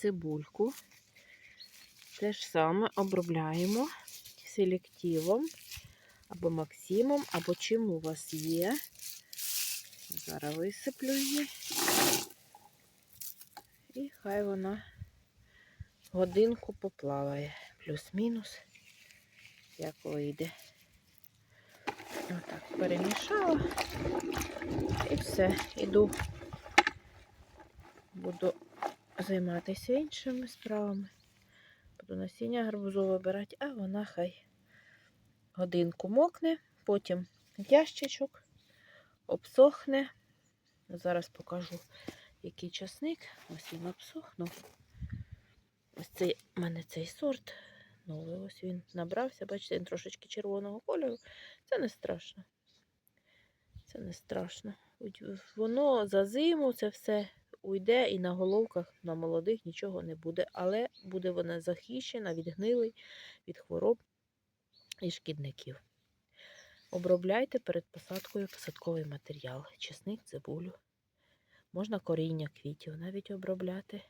цибульку. Те ж саме обробляємо селективом або максимом, або чим у вас є. Зараз висиплю її. І хай вона годинку поплаває. Плюс-мінус, як вийде. Отак перемішала. І все, іду. Буду займатися іншими справами. Буду насіння гарбузове вибирати, а вона хай годинку мокне, потім в ящичок обсохне. Зараз покажу, який часник. Ось він обсохнув. Ось цей у мене цей сорт. Новий ось він набрався. Бачите, він трошечки червоного кольору. Це не страшно. Це не страшно. Воно за зиму це все уйде і на головках на молодих нічого не буде. Але буде вона захищена від гнилий, від хвороб і шкідників. Обробляйте перед посадкою посадковий матеріал, чесник, цибулю. Можна коріння квітів навіть обробляти.